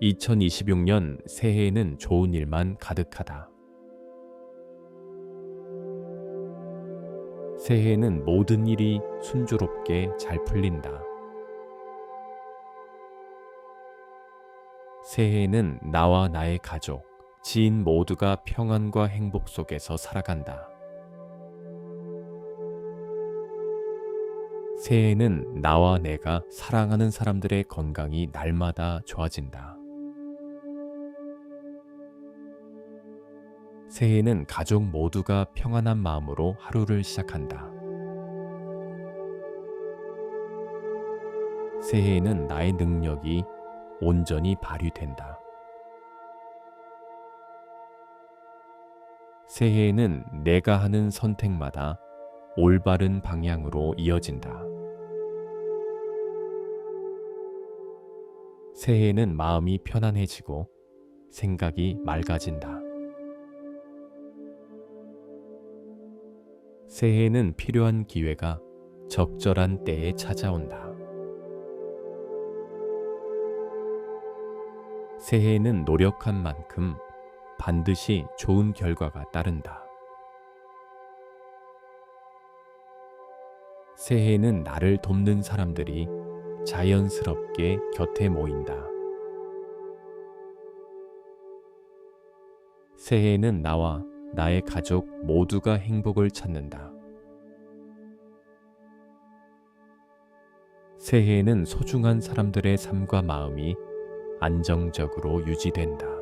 2026년 새해에는 좋은 일만 가득하다. 새해에는 모든 일이 순조롭게 잘 풀린다. 새해에는 나와 나의 가족, 지인 모두가 평안과 행복 속에서 살아간다. 새해에는 나와 내가 사랑하는 사람들의 건강이 날마다 좋아진다. 새해에는 가족 모두가 평안한 마음으로 하루를 시작한다. 새해에는 나의 능력이 온전히 발휘된다. 새해에는 내가 하는 선택마다 올바른 방향으로 이어진다. 새해에는 마음이 편안해지고 생각이 맑아진다. 새해에는 필요한 기회가 적절한 때에 찾아온다. 새해에는 노력한 만큼 반드시 좋은 결과가 따른다. 새해에는 나를 돕는 사람들이 자연스럽게 곁에 모인다. 새해에는 나와 나의 가족 모두가 행복을 찾는다. 새해에는 소중한 사람들의 삶과 마음이 안정적으로 유지된다.